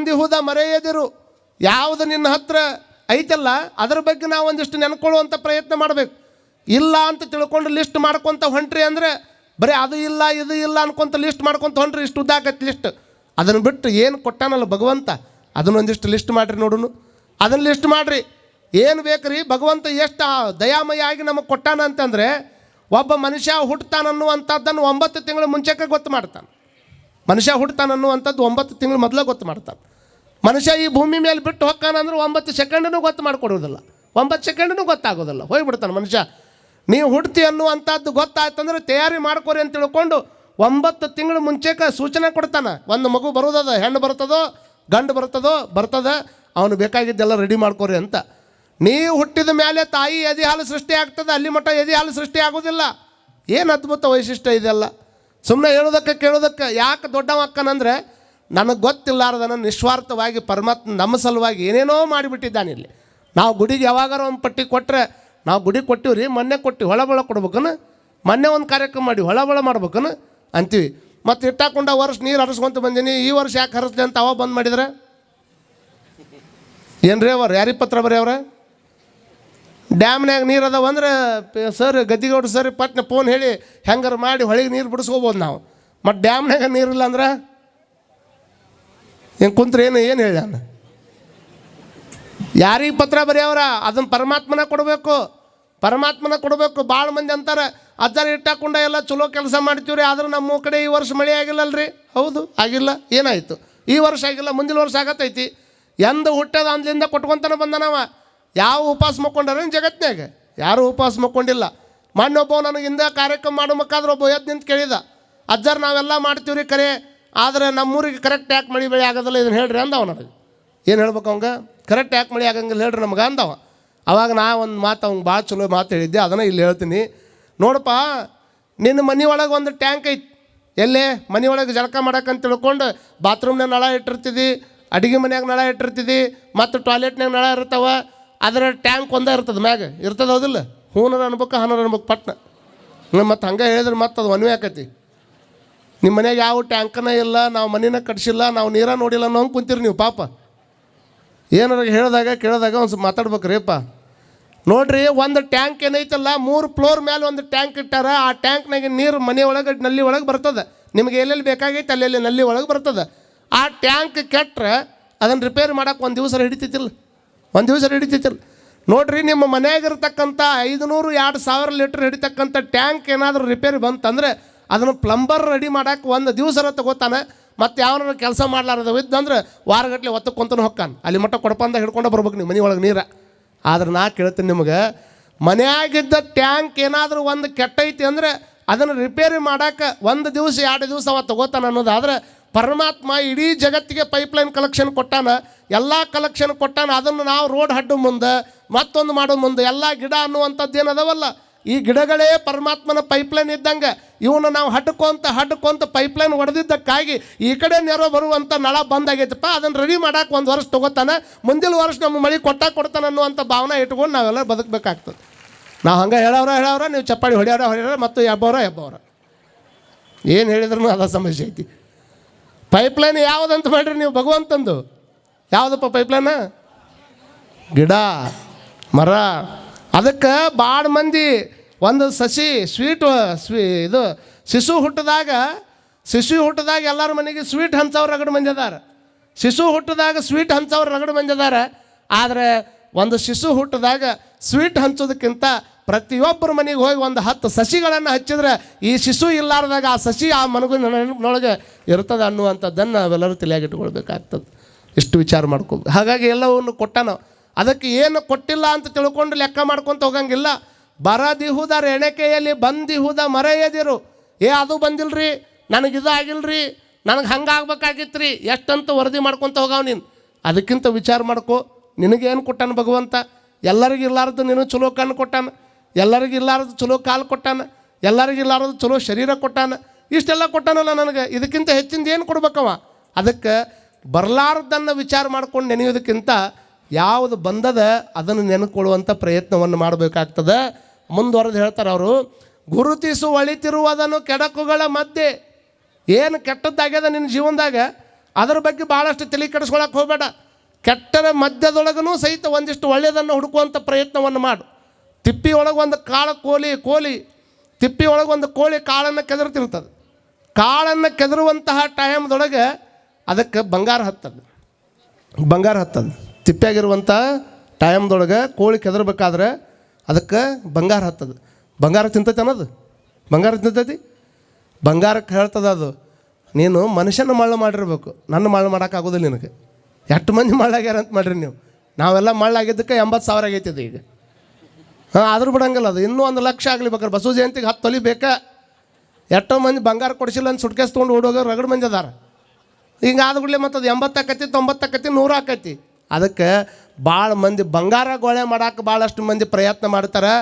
ಬಂದಿಹುದ ಮರೆಯದಿರು. ಯಾವುದು ನಿನ್ನ ಹತ್ರ ಐತಲ್ಲ, ಅದ್ರ ಬಗ್ಗೆ ನಾವು ಒಂದಿಷ್ಟು ನೆನ್ಕೊಳ್ಳುವಂಥ ಪ್ರಯತ್ನ ಮಾಡಬೇಕು. ಇಲ್ಲ ಅಂತ ತಿಳ್ಕೊಂಡು ಲಿಸ್ಟ್ ಮಾಡ್ಕೊತ ಹೊಂಟ್ರಿ ಅಂದರೆ, ಬರೀ ಅದು ಇಲ್ಲ, ಇದು ಇಲ್ಲ ಅನ್ಕೊಂತ ಲಿಸ್ಟ್ ಮಾಡ್ಕೊತ ಹೊಂಟ್ರಿ, ಇಷ್ಟು ಉದ್ದಾಕತ್ತೆ ಲಿಸ್ಟ್ ಅದನ್ನು ಬಿಟ್ಟು ಏನು ಕೊಟ್ಟಾನಲ್ಲ ಭಗವಂತ? ಅದನ್ನೊಂದಿಷ್ಟು ಲಿಸ್ಟ್ ಮಾಡಿರಿ ನೋಡುನು. ಅದನ್ನು ಲಿಸ್ಟ್ ಮಾಡಿರಿ. ಏನು ಬೇಕ್ರಿ? ಭಗವಂತ ಎಷ್ಟು ದಯಾಮಯ ಆಗಿ ನಮಗೆ ಕೊಟ್ಟಾನ ಅಂತಂದರೆ, ಒಬ್ಬ ಮನುಷ್ಯ ಹುಟ್ಟುತ್ತಾನನ್ನುವಂಥದ್ದನ್ನು ಒಂಬತ್ತು ತಿಂಗಳು ಮುಂಚೆಗೆ ಗೊತ್ತು ಮಾಡ್ತಾನೆ. ಮನುಷ್ಯ ಹುಟ್ಟುತ್ತಾನನ್ನುವಂಥದ್ದು ಒಂಬತ್ತು ತಿಂಗಳು ಮೊದಲೇ ಗೊತ್ತು ಮಾಡ್ತಾನೆ. ಮನುಷ್ಯ ಈ ಭೂಮಿ ಮೇಲೆ ಬಿಟ್ಟು ಹೋಗ್ತಾನಂದ್ರೆ ಒಂಬತ್ತು ಸೆಕೆಂಡನ್ನು ಗೊತ್ತು ಮಾಡಿಕೊಡೋದಿಲ್ಲ ಒಂಬತ್ತು ಸೆಕೆಂಡನ್ನು ಗೊತ್ತಾಗೋದಿಲ್ಲ. ಹೋಗ್ಬಿಡ್ತಾನೆ ಮನುಷ್ಯ. ನೀವು ಹುಡ್ತಿ ಅನ್ನುವಂಥದ್ದು ಗೊತ್ತಾಯ್ತಂದ್ರೆ ತಯಾರಿ ಮಾಡ್ಕೊರಿ ಅಂತ ತಿಳ್ಕೊಂಡು ಒಂಬತ್ತು ತಿಂಗಳು ಮುಂಚೆಕ ಸೂಚನೆ ಕೊಡ್ತಾನೆ. ಒಂದು ಮಗು ಬರೋದದ, ಹೆಣ್ಣು ಬರ್ತದೋ ಗಂಡು ಬರ್ತದೋ ಬರ್ತದ, ಅವನು ಬೇಕಾಗಿದ್ದೆಲ್ಲ ರೆಡಿ ಮಾಡ್ಕೊರಿ ಅಂತ. ನೀವು ಹುಟ್ಟಿದ ಮೇಲೆ ತಾಯಿ ಎದೆ ಹಾಲು ಸೃಷ್ಟಿ ಆಗ್ತದೆ, ಅಲ್ಲಿ ಮಟ್ಟ ಎದೆ ಹಾಲು ಸೃಷ್ಟಿ ಆಗೋದಿಲ್ಲ. ಏನು ಅದ್ಭುತ ವೈಶಿಷ್ಟ್ಯ ಇದೆಲ್ಲ. ಸುಮ್ಮನೆ ಹೇಳೋದಕ್ಕೆ ಕೇಳೋದಕ್ಕೆ ಯಾಕೆ ದೊಡ್ಡವ ಅಕ್ಕನಂದ್ರೆ ನನಗೆ ಗೊತ್ತಿಲ್ಲಾರ್ದನ ನಿಸ್ವಾರ್ಥವಾಗಿ ಪರಮಾತ್ಮ ನಮ್ಮ ಸಲುವಾಗಿ ಏನೇನೋ ಮಾಡಿಬಿಟ್ಟಿದ್ದಾನೆ ಇಲ್ಲಿ. ನಾವು ಗುಡಿಗೆ ಯಾವಾಗಾರ ಒಂದು ಪಟ್ಟಿ ಕೊಟ್ಟರೆ ನಾವು ಗುಡಿಗೆ ಕೊಟ್ಟಿವಿ ರೀ, ಮೊನ್ನೆ ಕೊಟ್ಟು ಹೊಳಬಳ ಕೊಡ್ಬೇಕನ? ಮೊನ್ನೆ ಒಂದು ಕಾರ್ಯಕ್ರಮ ಮಾಡಿ, ಹೊಳಬಳ ಮಾಡ್ಬೇಕನ? ಅಂತೀವಿ. ಮತ್ತು ಇಟ್ಟಾಕೊಂಡ ವರ್ಷ ನೀರು ಹರಿಸ್ಕೊಂತ ಬಂದೀನಿ, ಈ ವರ್ಷ ಯಾಕೆ ಹರಿಸ್ಲಿ ಅಂತ ಅವ ಬಂದ್ ಮಾಡಿದ್ರೆ? ಏನ್ರಿ ಅವ್ರು ಯಾರಿಗೆ ಪತ್ರ ಬರೀ ಅವ್ರ? ಡ್ಯಾಮ್ನ್ಯಾಗ ನೀರು ಅದಾವ ಅಂದ್ರೆ ಸರ್ ಗದ್ದಿಗೌಡ್ರು ಸರ್ ಪಟ್ನೆ ಫೋನ್ ಹೇಳಿ ಹೆಂಗಾರು ಮಾಡಿ ಹೊಳಿಗೆ ನೀರು ಬಿಡಿಸ್ಕೋಬೋದು ನಾವು. ಮತ್ತು ಡ್ಯಾಮ್ನಾಗ ನೀರಿಲ್ಲ ಅಂದ್ರೆ? ಏನು ಕುಂತ್ರೆ ಏನು ಏನು ಹೇಳ್ಯಾನ? ಯಾರಿಗೆ ಪತ್ರ ಬರೆಯವ್ರ? ಅದನ್ನು ಪರಮಾತ್ಮನ ಕೊಡಬೇಕು. ಪರಮಾತ್ಮನ ಕೊಡಬೇಕು. ಭಾಳ ಮಂದಿ ಅಂತಾರೆ, ಅಜ್ಜಾರ ಇಟ್ಟಾಕೊಂಡ ಎಲ್ಲ ಚಲೋ ಕೆಲಸ ಮಾಡ್ತೀವ್ರಿ, ಆದ್ರೆ ನಮ್ಮ ಕಡೆ ಈ ವರ್ಷ ಮಳೆ ಆಗಿಲ್ಲಲ್ರಿ? ಹೌದು, ಆಗಿಲ್ಲ. ಏನಾಯಿತು? ಈ ವರ್ಷ ಆಗಿಲ್ಲ, ಮುಂದಿನ ವರ್ಷ ಆಗತ್ತೈತಿ ಎಂದು ಹುಟ್ಟದ ಅಂದ್ಲಿಂದ ಕೊಟ್ಕೊಂತಾನೆ ಬಂದನವ ಯಾವ ಉಪವಾಸ ಮಕ್ಕೊಂಡಾರ ಜಗತ್ನ್ಯಾಗ? ಯಾರೂ ಉಪವಾಸ ಮಕ್ಕೊಂಡಿಲ್ಲ. ನನಗೆ ಹಿಂದೆ ಕಾರ್ಯಕ್ರಮ ಮಾಡ್ಬೇಕಾದ್ರೆ ಒಬ್ಬ ಎದ್ದು ನಿಂತು ಕೇಳಿದ, ಅಜ್ಜಾರ್, ನಾವೆಲ್ಲ ಮಾಡ್ತೀವ್ರಿ ಕರೆ. ಆದರೆ ನಮ್ಮೂರಿಗೆ ಕರೆಕ್ಟ್ ಯಾಕೆ ಮಳೆ ಬೆಳೆ ಆಗೋದಿಲ್ಲ ಇದನ್ನು ಹೇಳ್ರಿ ಅಂದವ ನನಗೆ. ಏನು ಹೇಳ್ಬೇಕು ಅವಂಗ? ಕರೆಕ್ಟ್ ಯಾಕೆ ಮಳೆ ಆಗಂಗಿಲ್ಲ ಹೇಳ್ರಿ ನಮ್ಗೆ ಅಂದವ. ಅವಾಗ ನಾ ಒಂದು ಮಾತು ಅವ್ನು ಭಾಳ ಚಲೋ ಮಾತು ಹೇಳಿದ್ದೆ, ಅದನ್ನು ಇಲ್ಲಿ ಹೇಳ್ತೀನಿ. ನೋಡಪ್ಪ, ನಿನ್ನ ಮನೆ ಒಳಗೆ ಒಂದು ಟ್ಯಾಂಕ್ ಐತಿ. ಎಲ್ಲೇ? ಮನೆ ಒಳಗೆ ಜಳಕ ಮಾಡಕ್ಕಂತ ತಿಳ್ಕೊಂಡು ಬಾತ್ರೂಮ್ನಾಗ ನಳ ಇಟ್ಟಿರ್ತಿದ್ದಿ ಅಡುಗೆ ಮನ್ಯಾಗ ನಳ ಇಟ್ಟಿರ್ತಿದ್ದಿ ಮತ್ತು ಟಾಯ್ಲೆಟ್ನಾಗ ನಳ ಇರ್ತಾವ. ಅದರ ಟ್ಯಾಂಕ್ ಒಂದೇ ಇರ್ತದೆ ಮ್ಯಾಗ. ಇರ್ತದೆ ಹೌದಿಲ್ಲ? ಹೂನರ ಅನ್ಬೇಕು, ಹನರ ಅನ್ಬೇಕು ಪಟ್ನ. ಮತ್ತು ಹಂಗೆ ಹೇಳಿದ್ರೆ ಮತ್ತೆ ಅದು ಒನ್ವೇ ಆಕತಿ. ನಿಮ್ಮ ಮನೆಗೆ ಯಾವ ಟ್ಯಾಂಕನ ಇಲ್ಲ, ನಾವು ಮನೇನ ಕಟ್ಸಿಲ್ಲ, ನಾವು ನೀರ ನೋಡಿಲ್ಲ ಅನ್ನೋ ಕುಂತೀರಿ ನೀವು ಪಾಪ. ಏನಾರ ಹೇಳಿದಾಗ, ಕೇಳಿದಾಗ ಒಂದು ಸ್ವಲ್ಪ ಮಾತಾಡ್ಬೇಕ್ರಿಪ್ಪ ನೋಡ್ರಿ, ಒಂದು ಟ್ಯಾಂಕ್ ಏನೈತಲ್ಲ, ಮೂರು ಫ್ಲೋರ್ ಮೇಲೆ ಒಂದು ಟ್ಯಾಂಕ್ ಇಟ್ಟಾರ, ಆ ಟ್ಯಾಂಕ್ನಾಗ ನೀರು ಮನೆ ಒಳಗೆ, ನಲ್ಲಿ ಒಳಗೆ ಬರ್ತದೆ. ನಿಮಗೆ ಎಲ್ಲೆಲ್ಲಿ ಬೇಕಾಗೈತೆ, ಅಲ್ಲೆಲ್ಲಿ ನಲ್ಲಿ ಒಳಗೆ ಬರ್ತದೆ. ಆ ಟ್ಯಾಂಕ್ ಕೆಟ್ಟರೆ ಅದನ್ನು ರಿಪೇರಿ ಮಾಡಕ್ಕೆ ಒಂದು ದಿವಸ ಹಿಡಿತೈತಿಲ್ಲ ಒಂದು ದಿವಸ ಹಿಡಿತೈತಿಲ್ಲ ನೋಡ್ರಿ, ನಿಮ್ಮ ಮನೆಯಾಗಿರ್ತಕ್ಕಂಥ ಐದುನೂರು ಎರಡು ಸಾವಿರ ಲೀಟ್ರ್ ಹಿಡಿತಕ್ಕಂಥ ಟ್ಯಾಂಕ್ ಏನಾದರೂ ರಿಪೇರಿ ಬಂತಂದ್ರೆ ಅದನ್ನು ಪ್ಲಂಬರ್ ರೆಡಿ ಮಾಡಕ್ಕೆ ಒಂದು ದಿವಸರ ತಗೋತಾನೆ, ಮತ್ತು ಯಾವ ಕೆಲಸ ಮಾಡ್ಲಾರದ ಇದ್ದಂದ್ರೆ ವಾರಗಟ್ಟಲೆ ಒತ್ತು ಕೊಂತನು ಹೊಕ್ಕಾನ ಅಲ್ಲಿ ಮಟ್ಟ ಕೊಡಪಂದ ಹಿಡ್ಕೊಂಡು ಬರ್ಬೇಕು ನೀವು ಮನೆ ಒಳಗೆ ನೀರ. ಆದ್ರೆ ನಾ ಕೇಳ್ತೀನಿ ನಿಮಗೆ, ಮನೆಯಾಗಿದ್ದ ಟ್ಯಾಂಕ್ ಏನಾದರೂ ಒಂದು ಕೆಟ್ಟೈತಿ ಅಂದರೆ ಅದನ್ನು ರಿಪೇರಿ ಮಾಡಕ್ಕೆ ಒಂದು ದಿವಸ, ಎರಡು ದಿವಸ ಅವ ತಗೋತಾನೆ ಅನ್ನೋದಾದ್ರೆ ಪರಮಾತ್ಮ ಇಡೀ ಜಗತ್ತಿಗೆ ಪೈಪ್ಲೈನ್ ಕಲೆಕ್ಷನ್ ಕೊಟ್ಟಾನ, ಎಲ್ಲ ಕಲೆಕ್ಷನ್ ಕೊಟ್ಟಾನ, ಅದನ್ನು ನಾವು ರೋಡ್ ಹಡ್ಡು ಮುಂದೆ ಮತ್ತೊಂದು ಮಾಡೋ ಮುಂದೆ, ಎಲ್ಲ ಗಿಡ ಅನ್ನುವಂಥದ್ದು ಏನದವಲ್ಲ? ಈ ಗಿಡಗಳೇ ಪರಮಾತ್ಮನ ಪೈಪ್ಲೈನ್ ಇದ್ದಂಗೆ. ಇವನ್ನ ನಾವು ಹಡ್ಕೊಂತ ಹಡ್ಕೊಂತ ಪೈಪ್ಲೈನ್ ಹೊಡೆದಿದ್ದಕ್ಕಾಗಿ ಈ ಕಡೆ ನೆರವು ಬರುವಂಥ ನಳ ಬಂದಾಗೈತಪ್ಪ, ಅದನ್ನು ರೆಡಿ ಮಾಡಕ್ಕೆ ಒಂದು ವರ್ಷ ತೊಗೋತಾನೆ, ಮುಂದಿನ ವರ್ಷ ನಮ್ಮ ಮಳೆ ಕೊಟ್ಟ ಕೊಡ್ತಾನೆ ಅನ್ನುವಂಥ ಭಾವನೆ ಇಟ್ಕೊಂಡು ನಾವೆಲ್ಲ ಬದುಕಬೇಕಾಗ್ತದೆ. ನಾವು ಹಂಗೆ ಹೇಳೋರ ಹೇಳೋರ ನೀವು ಚಪ್ಪಾಳಿ ಹೊಡೆಯೋರ ಹೊಡೆಯೋರ ಮತ್ತು ಎಬ್ಬವ್ರ ಎಬ್ಬವ್ರ. ಏನು ಹೇಳಿದ್ರು ಅದ ಸಮಸ್ಯೆ ಐತಿ. ಪೈಪ್ಲೈನ್ ಯಾವುದಂತ ಮಾಡ್ರಿ ನೀವು ಭಗವಂತಂದು. ಯಾವುದಪ್ಪ ಪೈಪ್ಲೈನ ಗಿಡ, ಮರ. ಅದಕ್ಕೆ ಭಾಳ ಮಂದಿ ಒಂದು ಸಸಿ ಸ್ವೀಟ್, ಸ್ವೀ ಇದು ಶಿಶು ಹುಟ್ಟಿದಾಗ ಶಿಶು ಹುಟ್ಟಿದಾಗ ಎಲ್ಲರ ಮನೆಗೆ ಸ್ವೀಟ್ ಹಂಚವ್ರು ರಗಡು ಮಂದಿ ಅದಾರ. ಶಿಶು ಹುಟ್ಟಿದಾಗ ಸ್ವೀಟ್ ಹಂಚವ್ರು ರಗಡು ಮಂದಿ ಅದಾರ. ಆದರೆ ಒಂದು ಶಿಶು ಹುಟ್ಟಿದಾಗ ಸ್ವೀಟ್ ಹಂಚೋದಕ್ಕಿಂತ ಪ್ರತಿಯೊಬ್ಬರ ಮನೆಗೆ ಹೋಗಿ ಒಂದು ಹತ್ತು ಸಸಿಗಳನ್ನು ಹಚ್ಚಿದ್ರೆ ಈ ಶಿಶು ಇಲ್ಲಾರ್ದಾಗ ಆ ಸಸಿ ಆ ಮನಗುನೊಳಗೆ ಇರ್ತದೆ ಅನ್ನುವಂಥದ್ದನ್ನು ಅವೆಲ್ಲರೂ ತಲೆಯಾಗಿಟ್ಕೊಳ್ಬೇಕಾಗ್ತದೆ ಇಷ್ಟು ವಿಚಾರ ಮಾಡ್ಕೋಬೇಕು ಹಾಗಾಗಿ ಎಲ್ಲವನ್ನು ಕೊಟ್ಟಾನ ಅದಕ್ಕೆ ಏನು ಕೊಟ್ಟಿಲ್ಲ ಅಂತ ತಿಳ್ಕೊಂಡು ಲೆಕ್ಕ ಮಾಡ್ಕೊತ ಹೋಗಂಗಿಲ್ಲ. ಬರದಿಹುದ ಎಣೆಕೆಯಲ್ಲಿ ಬಂದಿಹುದ ಮರೆಯದಿರು. ಏ, ಅದು ಬಂದಿಲ್ರಿ, ನನಗೆ ಇದು ಆಗಿಲ್ರಿ ನನಗೆ ಆಗ್ಬೇಕಾಗಿತ್ತು ರೀ ಎಷ್ಟಂತ ವರದಿ ಮಾಡ್ಕೊತ ಹೋಗವ ನೀನು. ಅದಕ್ಕಿಂತ ವಿಚಾರ ಮಾಡ್ಕೊ, ನಿನಗೇನು ಕೊಟ್ಟಾನ ಭಗವಂತ? ಎಲ್ಲರಿಗೂ ಇಲ್ಲಾರ್ದು ನೀನು ಚಲೋ ಕಣ್ಣು ಕೊಟ್ಟಾನ ಎಲ್ಲರಿಗೂ ಇಲ್ಲಾರದು ಚಲೋ ಕಾಲು ಕೊಟ್ಟಾನ ಎಲ್ಲರಿಗೂ ಇಲ್ಲಾರದು ಚಲೋ ಶರೀರ ಕೊಟ್ಟಾನ, ಇಷ್ಟೆಲ್ಲ ಕೊಟ್ಟಾನಲ್ಲ ನನಗೆ, ಇದಕ್ಕಿಂತ ಹೆಚ್ಚಿಂದ ಏನು ಕೊಡ್ಬೇಕವ? ಅದಕ್ಕೆ ಬರಲಾರ್ದನ್ನು ವಿಚಾರ ಮಾಡ್ಕೊಂಡು ನೆನೆಯೋದಕ್ಕಿಂತ ಯಾವುದು ಬಂದದ ಅದನ್ನು ನೆನೆಕೊಳ್ಳುವಂಥ ಪ್ರಯತ್ನವನ್ನು ಮಾಡಬೇಕಾಗ್ತದೆ. ಮುಂದುವರೆದು ಹೇಳ್ತಾರೆ ಅವರು, ಗುರುತಿಸು ಒಳಿತಿರುವುದನ್ನು ಕೆಡಕುಗಳ ಮಧ್ಯೆ. ಏನು ಕೆಟ್ಟದ್ದಾಗ್ಯದ ನಿನ್ನ ಜೀವನದಾಗ? ಅದರ ಬಗ್ಗೆ ಭಾಳಷ್ಟು ತಲೆ ಕೆಡಿಸ್ಕೊಳಕ್ಕೆ ಹೋಗಬೇಡ. ಕೆಟ್ಟರ ಮಧ್ಯದೊಳಗೂ ಸಹಿತ ಒಂದಿಷ್ಟು ಒಳ್ಳೆಯದನ್ನು ಹುಡುಕುವಂಥ ಪ್ರಯತ್ನವನ್ನು ಮಾಡು. ತಿಪ್ಪಿಯೊಳಗೆ ಒಂದು ಕಾಳು ಕೋಲಿ ಕೋಲಿ ತಿಪ್ಪಿಯೊಳಗೆ ಒಂದು ಕೋಳಿ ಕಾಳನ್ನು ಕೆದರ್ತಿರ್ತದೆ. ಕಾಳನ್ನು ಕೆದರುವಂತಹ ಟೈಮ್ದೊಳಗೆ ಅದಕ್ಕೆ ಬಂಗಾರ ಹತ್ತದು. ಬಂಗಾರ ಹತ್ತದು. ತಿಪ್ಪ್ಯಾಗಿರುವಂಥ ಟೈಮ್ದೊಳಗೆ ಕೋಳಿ ಕೆದರ್ಬೇಕಾದ್ರೆ ಅದಕ್ಕೆ ಬಂಗಾರ ಹತ್ತದ. ಬಂಗಾರ ತಿಂತೈತೆ ಅನ್ನೋದು. ಬಂಗಾರ ತಿಂತೈತಿ. ಬಂಗಾರಕ್ಕೆ ಹೇಳ್ತದ ಅದು, ನೀನು ಮನುಷ್ಯನ ಮಳ್ಳ ಮಾಡಿರಬೇಕು. ನನ್ನ ಮಳ್ಳು ಮಾಡೋಕ್ಕಾಗೋದಿಲ್ಲ ನಿನಗೆ. ಎಷ್ಟು ಮಂದಿ ಮಳ್ಳಾಗ್ಯಾರ ಅಂತ ಮಾಡ್ರಿ ನೀವು. ನಾವೆಲ್ಲ ಮಳ್ಳಾಗಿದ್ದಕ್ಕೆ ಎಂಬತ್ತು ಸಾವಿರ ಆಗೈತಿದೆ ಈಗ. ಹಾಂ, ಆದರೂ ಬಿಡಂಗಿಲ್ಲ ಅದು. ಇನ್ನೂ ಒಂದು ಲಕ್ಷ ಆಗಲಿ ಬೇಕಾರೆ ಬಸವ ಜಯಂತಿಗೆ ಹತ್ತು ತೊಲಿ ಬೇಕಾ. ಎಷ್ಟೋ ಮಂದಿ ಬಂಗಾರ ಕೊಡಿಸಿಲ್ಲ ಅಂತ ಸುಟ್ಕೇಸ್ ತೊಗೊಂಡು ಓಡೋಗ ರಗಡ್ ಮಂದಿ ಅದಾರ. ಹಿಂಗೆ ಆದ ಕೂಡಲೇ ಮತ್ತು ಅದು ಎಂಬತ್ತು ಆಕೈತಿ, ತೊಂಬತ್ತು ನೂರು ಆಕೈತಿ. ಅದಕ್ಕೆ ಭಾಳ ಮಂದಿ ಬಂಗಾರ ಗೋಳೆ ಮಾಡಕ್ಕೆ ಭಾಳಷ್ಟು ಮಂದಿ ಪ್ರಯತ್ನ ಮಾಡ್ತಾರೆ.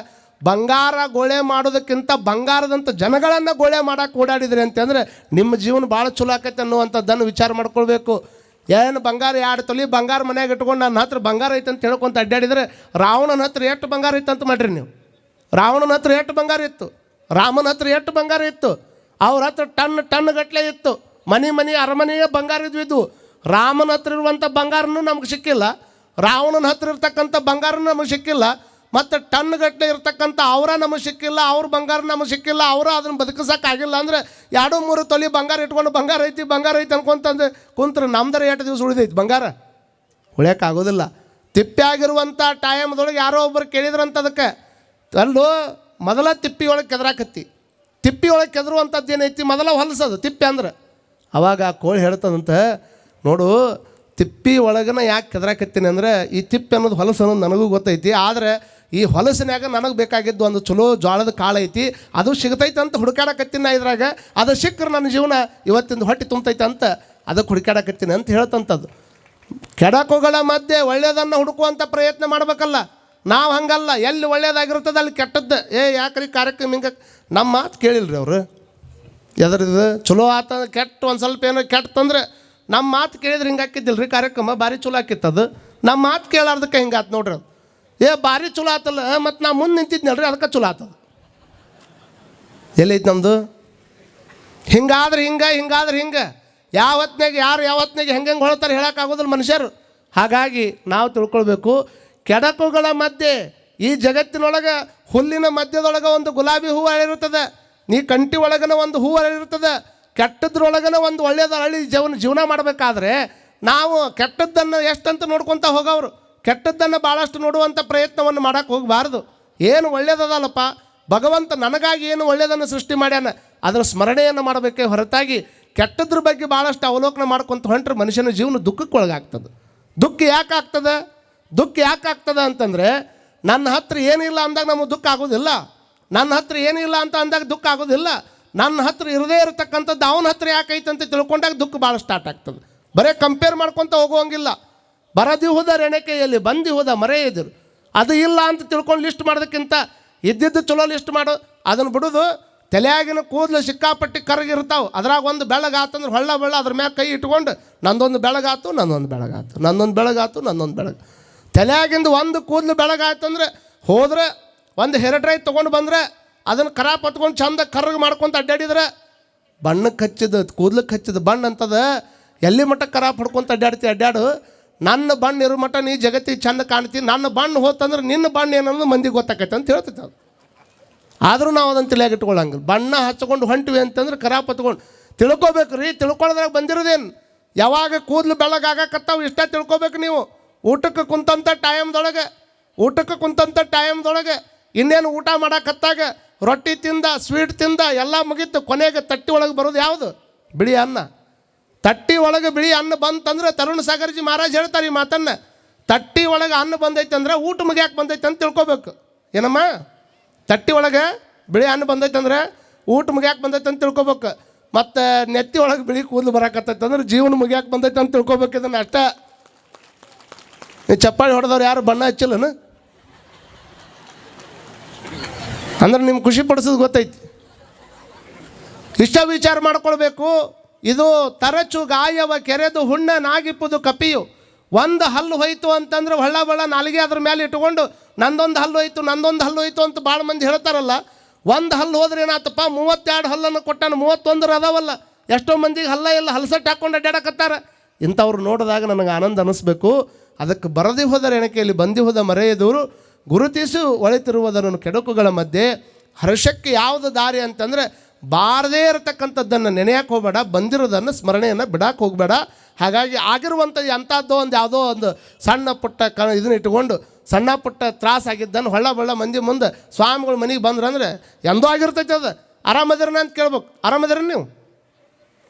ಬಂಗಾರ ಗೋಳೆ ಮಾಡೋದಕ್ಕಿಂತ ಬಂಗಾರದಂಥ ಜನಗಳನ್ನು ಗೋಳೆ ಮಾಡಕ್ಕೆ ಓಡಾಡಿದ್ರಿ ಅಂತಂದ್ರೆ ನಿಮ್ಮ ಜೀವನ ಭಾಳ ಚಲೋ ಆಕೈತೆ ಅನ್ನುವಂಥದ್ದನ್ನು ವಿಚಾರ ಮಾಡ್ಕೊಳ್ಬೇಕು. ಏನು ಬಂಗಾರ ಎರಡು ತೊಲಿ ಬಂಗಾರ ಮನೆಯಾಗ ಇಟ್ಕೊಂಡು ನನ್ನ ಹತ್ರ ಬಂಗಾರ ಐತೆ ಅಂತ ಹೇಳ್ಕೊಂತ ಅಡ್ಡಾಡಿದ್ರೆ ರಾವಣನ ಹತ್ರ ಎಷ್ಟು ಬಂಗಾರ ಇತ್ತು ಅಂತ ಮಾಡಿರಿ ನೀವು. ರಾವಣನ ಹತ್ರ ಎಷ್ಟು ಬಂಗಾರ ಇತ್ತು? ರಾಮನ ಹತ್ರ ಎಷ್ಟು ಬಂಗಾರ ಇತ್ತು? ಅವ್ರ ಹತ್ರ ಟನ್ ಟನ್ ಗಟ್ಟಲೆ ಇತ್ತು. ಮನೆ ಮನೆ ಅರಮನೆಯೇ ಬಂಗಾರ ಇದ್ವು ಇದ್ವು. ರಾಮನ ಹತ್ರ ಇರುವಂಥ ಬಂಗಾರನೂ ನಮ್ಗೆ ಸಿಕ್ಕಿಲ್ಲ. ರಾವಣನ ಹತ್ರ ಇರ್ತಕ್ಕಂಥ ಬಂಗಾರನೂ ನಮಗೆ ಸಿಕ್ಕಿಲ್ಲ. ಮತ್ತು ಟನ್ ಗಟ್ಟಲೆ ಇರ್ತಕ್ಕಂಥ ಅವರ ನಮಗೆ ಸಿಕ್ಕಿಲ್ಲ, ಅವ್ರ ಬಂಗಾರ ನಮಗೆ ಸಿಕ್ಕಿಲ್ಲ, ಅವರು ಅದನ್ನು ಬದುಕಿಸೋಕ್ಕಾಗಿಲ್ಲ ಅಂದ್ರೆ ಎರಡು ಮೂರು ತೊಲಿ ಬಂಗಾರ ಇಟ್ಕೊಂಡು ಬಂಗಾರ ಐತಿ ಬಂಗಾರ ಐತಿ ಅನ್ಕೊಂತಂದು ಕುಂತ್ರೆ ನಮ್ದರ ಎಷ್ಟು ದಿವಸ ಉಳಿದೈತಿ ಬಂಗಾರ. ಉಳಿಯೋಕ್ಕಾಗೋದಿಲ್ಲ ತಿಪ್ಪಿಯಾಗಿರುವಂಥ ಟೈಮ್ದೊಳಗೆ ಯಾರೋ ಒಬ್ಬರು ಕೇಳಿದ್ರಂತ ಅದಕ್ಕೆ ಅಲ್ಲೂ, ಮೊದಲ ತಿಪ್ಪಿಯೊಳಗೆ ಕೆದರಾಕತ್ತಿ. ತಿಪ್ಪಿಯೊಳಗೆ ಕೆದರುವಂಥದ್ದು ಏನೈತಿ ಮೊದಲ ಹೊಲಸದು ತಿಪ್ಪೆ ಅಂದ್ರೆ. ಅವಾಗ ಕೋಳಿ ಹೇಳ್ತದಂತ ನೋಡು, ತಿಪ್ಪಿ ಒಳಗನ ಯಾಕೆ ಕೆದರಾಕತ್ತೀನಿ ಅಂದರೆ ಈ ತಿಪ್ಪಿ ಅನ್ನೋದು ಹೊಲಸು ಅನ್ನೋದು ನನಗೂ ಗೊತ್ತೈತಿ, ಆದರೆ ಈ ಹೊಲಸಿನಾಗ ನನಗೆ ಬೇಕಾಗಿದ್ದು ಒಂದು ಚಲೋ ಜೋಳದ ಕಾಳು ಐತಿ, ಅದು ಸಿಗ್ತೈತೆ ಅಂತ ಹುಡುಕಾಡಕತ್ತೀನಿ ನಾ ಇದ್ರಾಗ, ಅದು ಸಿಕ್ಕರೆ ನನ್ನ ಜೀವನ ಇವತ್ತಿಂದ ಹೊಟ್ಟೆ ತುಂಬತೈತೆ ಅಂತ ಅದಕ್ಕೆ ಹುಡುಕಾಡಕತ್ತೀನಿ ಅಂತ ಹೇಳ್ತಂಥದ್ದು ಕೆಡಕುಗಳ ಮಧ್ಯೆ ಒಳ್ಳೆಯದನ್ನು ಹುಡುಕುವಂಥ ಪ್ರಯತ್ನ ಮಾಡಬೇಕಲ್ಲ, ನಾವು ಹಂಗಲ್ಲ, ಎಲ್ಲಿ ಒಳ್ಳೇದಾಗಿರ್ತದೆ ಅಲ್ಲಿ ಕೆಟ್ಟದ್ದು. ಏ, ಯಾಕ್ರಿ ಕಾರ್ಯಕ್ರಮ ಹಿಂಗೆ? ನಮ್ಮ ಮಾತು ಕೇಳಿಲ್ರಿ ಅವರು. ಎದ್ರದ್ದು ಚಲೋ ಆತ, ಕೆಟ್ಟ ಒಂದು ಸ್ವಲ್ಪ ಏನೋ ಕೆಟ್ಟಂದ್ರೆ ನಮ್ಮ ಮಾತು ಕೇಳಿದ್ರೆ ಹಿಂಗೆ ಹಾಕಿದ್ದಿಲ್ಲ ರೀ ಕಾರ್ಯಕ್ರಮ ಭಾರಿ ಚಲೋ ಹಾಕಿತ್ತದು ನಮ್ಮ ಮಾತು ಕೇಳಾರ್ದಕ್ಕೆ ಹಿಂಗೆ ಆತು ನೋಡ್ರಿ ಅದು. ಏ, ಭಾರಿ ಚಲೋ ಆತಲ್ಲ. ಮತ್ತು ನಾ ಮುಂದೆ ನಿಂತಿದ್ನಲ್ರಿ, ಅದಕ್ಕೆ ಚಲೋ ಆತದ ಎಲ್ಲೈತಿ ನಮ್ಮದು ಹಿಂಗಾದ್ರೆ ಹಿಂಗೆ ಹಿಂಗಾದ್ರೆ ಹಿಂಗೆ. ಯಾವತ್ನಾಗ ಯಾರು ಯಾವತ್ತಿನಾಗ ಹೆಂಗೆ ಹೆಂಗೆ ಹೊಳ್ತಾರೆ ಹೇಳೋಕ್ಕಾಗೋದಿಲ್ಲ ಮನುಷ್ಯರು. ಹಾಗಾಗಿ ನಾವು ತಿಳ್ಕೊಳ್ಬೇಕು, ಕೆಡಕುಗಳ ಮಧ್ಯೆ, ಈ ಜಗತ್ತಿನೊಳಗೆ, ಹುಲ್ಲಿನ ಮಧ್ಯದೊಳಗೆ ಒಂದು ಗುಲಾಬಿ ಹೂವು ಅಳಿರುತ್ತದೆ. ನೀ ಕಂಟಿ ಒಳಗನ ಒಂದು ಹೂವು ಅಳಿರುತ್ತದೆ. ಕೆಟ್ಟದ್ರೊಳಗನ ಒಂದು ಒಳ್ಳೆಯದ ಹಳ್ಳಿ ಜೀವನ ಜೀವನ ಮಾಡಬೇಕಾದ್ರೆ ನಾವು ಕೆಟ್ಟದ್ದನ್ನು ಎಷ್ಟಂತ ನೋಡ್ಕೊತ ಹೋಗೋರು ಕೆಟ್ಟದ್ದನ್ನು ಭಾಳಷ್ಟು ನೋಡುವಂಥ ಪ್ರಯತ್ನವನ್ನು ಮಾಡೋಕ್ಕೆ ಹೋಗಬಾರ್ದು. ಏನು ಒಳ್ಳೇದದಲ್ಲಪ್ಪ? ಭಗವಂತ ನನಗಾಗಿ ಏನು ಒಳ್ಳೆಯದನ್ನು ಸೃಷ್ಟಿ ಮಾಡ್ಯಾನ? ಅದರ ಸ್ಮರಣೆಯನ್ನು ಮಾಡಬೇಕೇ ಹೊರತಾಗಿ ಕೆಟ್ಟದ್ರ ಬಗ್ಗೆ ಭಾಳಷ್ಟು ಅವಲೋಕನ ಮಾಡ್ಕೊಂತ ಹೊಂಟ್ರೆ ಮನುಷ್ಯನ ಜೀವನ ದುಃಖಕ್ಕೆ ಒಳಗಾಗ್ತದೆ ದುಃಖ ಯಾಕೆ ಆಗ್ತದೆ ದುಃಖ ಯಾಕೆ ಆಗ್ತದೆ ಅಂತಂದರೆ ನನ್ನ ಹತ್ರ ಏನಿಲ್ಲ ಅಂದಾಗ ನಮಗೆ ದುಃಖ ಆಗೋದಿಲ್ಲ. ನನ್ನ ಹತ್ರ ಏನಿಲ್ಲ ಅಂತ ಅಂದಾಗ ದುಃಖ ಆಗೋದಿಲ್ಲ. ನನ್ನ ಹತ್ರ ಇರದೇ ಇರತಕ್ಕಂಥದ್ದು ಅವನ ಹತ್ರ ಅಂತ ತಿಳ್ಕೊಂಡಾಗ ದುಃಖ ಭಾಳ ಸ್ಟಾರ್ಟ್ ಆಗ್ತದೆ. ಬರೀ ಕಂಪೇರ್ ಮಾಡ್ಕೊತ ಹೋಗುವಂಗಿಲ್ಲ. ಬರದಿ ಹೋದ ರೆಣಕೆಯಲ್ಲಿ ಬಂದಿ ಹೋದ ಮರೇ ಎದುರು. ಅದು ಇಲ್ಲ ಅಂತ ತಿಳ್ಕೊಂಡು ಲಿಸ್ಟ್ ಮಾಡೋದಕ್ಕಿಂತ ಇದ್ದಿದ್ದು ಚಲೋ ಲಿಸ್ಟ್ ಮಾಡು, ಅದನ್ನು ಬಿಡೋದು ತಲೆಯಾಗಿನ ಕೂದಲು ಸಿಕ್ಕಾಪಟ್ಟಿ ಕರಗಿರ್ತಾವೆ. ಅದ್ರಾಗ ಒಂದು ಬೆಳಗಾತಂದ್ರೆ ಹೊಳ್ಳ ಬೆಳ್ಳ ಅದ್ರ ಮ್ಯಾಗ ಕೈ ಇಟ್ಕೊಂಡು ನಂದೊಂದು ಬೆಳಗಾತು ನಂದೊಂದು ಬೆಳಗಾತು ನಂದೊಂದು ಬೆಳಗಾತು ನಂದೊಂದು ಬೆಳಗ ತಲೆಯಾಗಿಂದ ಒಂದು ಕೂದಲು ಬೆಳಗಾಯ್ತಂದ್ರೆ ಹೋದ್ರೆ ಒಂದು ಹೆರಡ್ರೈ ಡ್ರೈ ತೊಗೊಂಡು ಬಂದರೆ ಅದನ್ನು ಕರ ಪತ್ಕೊಂಡು ಚಂದ ಕರ್ರಗೆ ಮಾಡ್ಕೊಂತ ಅಡ್ಡಾಡಿದ್ರೆ ಬಣ್ಣಕ್ಕೆ ಹಚ್ಚಿದ ಕೂದ್ಲಕ್ಕೆ ಹಚ್ಚಿದ ಬಣ್ಣ ಅಂತದ, ಎಲ್ಲಿ ಮಟ್ಟ ಕರ ಪಡ್ಕೊಂತ ಅಡ್ಡಾಡ್ತಿ ಅಡ್ಡಾಡು, ನನ್ನ ಬಣ್ಣ ಇರೋ ಮಟ್ಟ ನೀ ಜಗತ್ತಿಗೆ ಚಂದ ಕಾಣ್ತಿ, ನನ್ನ ಬಣ್ಣ ಹೋತಂದ್ರೆ ನಿನ್ನ ಬಣ್ಣ ಏನನ್ನೋದು ಮಂದಿಗೆ ಗೊತ್ತಾಕೈತೆ ಅಂತ ಹೇಳ್ತೈತೆ ಅದು. ಆದರೂ ನಾವು ಅದನ್ನು ತಲೆಯಾಗಿ ಇಟ್ಕೊಳ್ಳಂಗಿಲ್ಲ ಬಣ್ಣ ಹಚ್ಕೊಂಡು ಹೊಂಟಿವಿ ಅಂತಂದ್ರೆ ಕರ ಪತ್ಕೊಂಡು, ತಿಳ್ಕೊಬೇಕು ರೀ ತಿಳ್ಕೊಳ್ಳೋದ್ರಾಗ ಬಂದಿರೋದೇನು? ಯಾವಾಗ ಕೂದಲು ಬೆಳಗಾಗಕತ್ತಾವು ಇಷ್ಟ ತಿಳ್ಕೊಬೇಕು ನೀವು. ಊಟಕ್ಕೆ ಕುಂತಂಥ ಟೈಮ್ದೊಳಗೆ ಊಟಕ್ಕೆ ಕುಂತಂಥ ಟೈಮ್ದೊಳಗೆ ಇನ್ನೇನು ಊಟ ಮಾಡಕತ್ತಾಗ? ರೊಟ್ಟಿ ತಿಂದ ಸ್ವೀಟ್ ತಿಂದ, ಎಲ್ಲ ಮುಗೀತು. ಕೊನೆಗೆ ತಟ್ಟಿ ಒಳಗೆ ಬರೋದು ಯಾವುದು? ಬಿಳಿ ಅನ್ನ. ತಟ್ಟಿ ಒಳಗೆ ಬಿಳಿ ಅನ್ನ ಬಂತಂದ್ರೆ ತರುಣ್ ಸಾಗರ್ಜಿ ಮಹಾರಾಜ್ ಹೇಳ್ತಾರೆ ಈ ಮಾತನ್ನು. ತಟ್ಟಿ ಒಳಗೆ ಅನ್ನ ಬಂದೈತೆ ಅಂದ್ರೆ ಊಟ ಮುಗಿಯಾಕೆ ಬಂದೈತೆ ಅಂತ ತಿಳ್ಕೊಬೇಕು. ಏನಮ್ಮ? ತಟ್ಟಿ ಒಳಗೆ ಬಿಳಿ ಅನ್ನ ಬಂದೈತೆ ಅಂದ್ರೆ ಊಟ ಮುಗಿಯಾಕೆ ಬಂದೈತೆ ಅಂತ ತಿಳ್ಕೊಬೇಕು. ಮತ್ತು ನೆತ್ತಿ ಒಳಗೆ ಬಿಳಿ ಕೂದಲು ಬರಕತ್ತೈತೆ ಅಂದ್ರೆ ಜೀವನ ಮುಗಿಯಾಕೆ ಬಂದೈತೆ ಅಂತ ತಿಳ್ಕೊಬೇಕು ಇದನ್ನು ಅಷ್ಟ. ಚಪ್ಪಾಳಿ ಹೊಡೆದವ್ರು ಯಾರು ಬಣ್ಣ ಹಚ್ಚಿಲ್ಲನು? ಅಂದ್ರೆ ನಿಮ್ಗೆ ಖುಷಿ ಪಡಿಸೋದು ಗೊತ್ತೈತಿ. ಇಷ್ಟ ವಿಚಾರ ಮಾಡ್ಕೊಳ್ಬೇಕು. ಇದು ತರಚು ಗಾಯವ ಕೆರೆದು ಹುಣ್ಣ ನಾಗಿಪ್ಪುದು ಕಪಿಯು. ಒಂದು ಹಲ್ಲು ಹೋಯ್ತು ಅಂತಂದ್ರೆ ಹೊಳ್ಳ ಬಳ್ಳ ನಾಲಿಗೆ ಅದ್ರ ಮೇಲೆ ಇಟ್ಕೊಂಡು ನಂದೊಂದು ಹಲ್ಲು ಹೋಯ್ತು, ನಂದೊಂದು ಹಲ್ಲು ಹೋಯ್ತು ಅಂತ ಭಾಳ ಮಂದಿ ಹೇಳ್ತಾರಲ್ಲ. ಒಂದು ಹಲ್ಲು ಹೋದ್ರೆ ಏನಾತಪ್ಪ? ಮೂವತ್ತೆರಡು ಹಲ್ಲನ್ನು ಕೊಟ್ಟಾನ, ಮೂವತ್ತೊಂದರ ಅದಾವಲ್ಲ. ಎಷ್ಟೋ ಮಂದಿಗೆ ಹಲ್ಲ ಇಲ್ಲ ಹಲ್ಸಟ್ಟು ಹಾಕೊಂಡು ಅಡ್ಡಾಡಕತ್ತಾರ ಇಂಥವ್ರು ನೋಡಿದಾಗ ನನಗೆ ಆನಂದ ಅನ್ನಿಸ್ಬೇಕು ಅದಕ್ಕೆ ಬರದಿ ಹೋದ ಇಲ್ಲಿ ಬಂದಿ ಹೋದ ಮರೆಯದವರು ಗುರುತಿಸು ಒಳಿತಿರುವುದನ್ನು ಕೆಡುಕುಗಳ ಮಧ್ಯೆ ಹರ್ಷಕ್ಕೆ ಯಾವುದು ದಾರಿ ಅಂತಂದರೆ ಬಾರದೇ ಇರತಕ್ಕಂಥದ್ದನ್ನು ನೆನೆಯಕ್ಕೆ ಹೋಗಬೇಡ, ಬಂದಿರೋದನ್ನು ಸ್ಮರಣೆಯನ್ನು ಬಿಡಕ್ಕೆ ಹೋಗಬೇಡ. ಹಾಗಾಗಿ ಆಗಿರುವಂಥ ಅಂಥದ್ದು ಒಂದು ಯಾವುದೋ ಒಂದು ಸಣ್ಣ ಪುಟ್ಟ ಕ ಇದನ್ನ ಇಟ್ಕೊಂಡು ಸಣ್ಣ ಪುಟ್ಟ ತ್ರಾಸಾಗಿದ್ದನ್ನು ಹೊಳ್ಳ ಬಳ್ಳ ಮಂದಿ ಮುಂದೆ ಸ್ವಾಮಿಗಳು ಮನೆಗೆ ಬಂದ್ರಂದ್ರೆ ಎಂದೋ ಆಗಿರ್ತೈತೆ ಅದು. ಆರಾಮದಿರನ ಅಂತ ಕೇಳ್ಬೇಕು. ಆರಾಮದಿರ ನೀವು?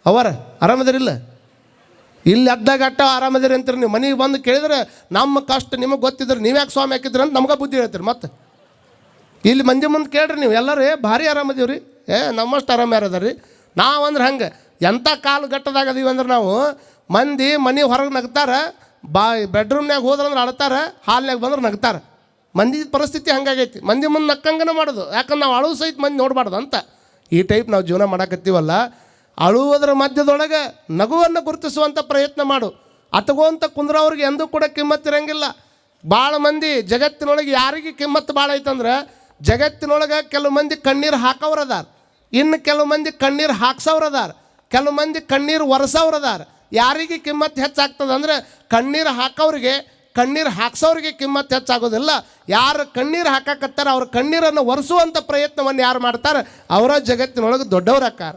ಅವರ ಆರಾಮದಿರಿಲ್ಲ ಇಲ್ಲಿ ಅಡ್ಡಾಗ ಅಟ್ಟ ಆರಾಮದಿರಿ ಅಂತೀರಿ ನೀವು. ಮನೆಗೆ ಬಂದು ಕೇಳಿದ್ರೆ ನಮ್ಮ ಕಷ್ಟ ನಿಮಗೆ ಗೊತ್ತಿದ್ರೆ ನೀವ್ಯಾಕೆ ಸ್ವಾಮಿ ಹಾಕಿದ್ರಿ ಅಂತ ನಮ್ಗೆ ಬುದ್ಧಿ ಹೇಳ್ತೀರಿ ಮತ್ತೆ. ಇಲ್ಲಿ ಮಂದಿ ಮುಂದೆ ಕೇಳ್ರಿ ನೀವು. ಎಲ್ಲರೂ, ಏ, ಭಾರಿ ಆರಾಮದೀವಿ ರೀ ಏ, ನಮ್ಮಷ್ಟು ಆರಾಮ ಯಾರದ ರೀ ನಾವಂದ್ರೆ ಹಂಗೆ. ಎಂಥ ಕಾಲು ಗಟ್ಟದಾಗ ಅದೀವಿ ಅಂದ್ರೆ ನಾವು ಮಂದಿ ಮನೆ ಹೊರಗೆ ನಗ್ತಾರೆ, ಬಾ ಬೆಡ್ರೂಮ್ನಾಗ ಹೋದ್ರಂದ್ರೆ ಅಳ್ತಾರ ಹಾಲ್ನಾಗ ಬಂದ್ರೆ ನಗ್ತಾರೆ. ಮಂದಿ ಪರಿಸ್ಥಿತಿ ಹಂಗಾಗೈತಿ. ಮಂದಿ ಮುಂದೆ ನಕ್ಕಂಗನ ಮಾಡೋದು. ಯಾಕಂದ್ರೆ ನಾವು ಅಳು ಸಹಿತ ಮಂದಿ ನೋಡಬಾರ್ದು ಅಂತ. ಈ ಟೈಪ್ ನಾವು ಜೀವನ ಮಾಡಕತ್ತೀವಲ್ಲ. ಅಳುವುದರ ಮಧ್ಯದೊಳಗೆ ನಗುವನ್ನು ಗುರುತಿಸುವಂಥ ಪ್ರಯತ್ನ ಮಾಡು. ಅತಗೋಂತ ಕುಂದ್ರವ್ರಿಗೆ ಎಂದೂ ಕೂಡ ಕಿಮ್ಮತ್ತಿರಂಗಿಲ್ಲ ಭಾಳ ಮಂದಿ ಜಗತ್ತಿನೊಳಗೆ ಯಾರಿಗೆ ಕಿಮ್ಮತ್ತು ಭಾಳ ಐತಂದ್ರೆ ಜಗತ್ತಿನೊಳಗೆ ಕೆಲವು ಮಂದಿ ಕಣ್ಣೀರು ಹಾಕೋರದಾರ ಇನ್ನು ಕೆಲವು ಮಂದಿ ಕಣ್ಣೀರು ಹಾಕ್ಸೋರದಾರ ಕೆಲವು ಮಂದಿ ಕಣ್ಣೀರು ಒರೆಸೋರದಾರ ಯಾರಿಗೆ ಕಿಮ್ಮತ್ತು ಹೆಚ್ಚಾಗ್ತದೆ ಅಂದರೆ ಕಣ್ಣೀರು ಹಾಕೋರಿಗೆ ಕಣ್ಣೀರು ಹಾಕ್ಸೋರಿಗೆ ಕಿಮ್ಮತ್ತು ಹೆಚ್ಚಾಗೋದಿಲ್ಲ. ಯಾರು ಕಣ್ಣೀರು ಹಾಕಕತ್ತಾರ ಅವ್ರ ಕಣ್ಣೀರನ್ನು ಒರೆಸುವಂಥ ಪ್ರಯತ್ನವನ್ನು ಯಾರು ಮಾಡ್ತಾರೆ? ಅವರ ಜಗತ್ತಿನೊಳಗೆ ದೊಡ್ಡವ್ರು ಹಾಕಾರ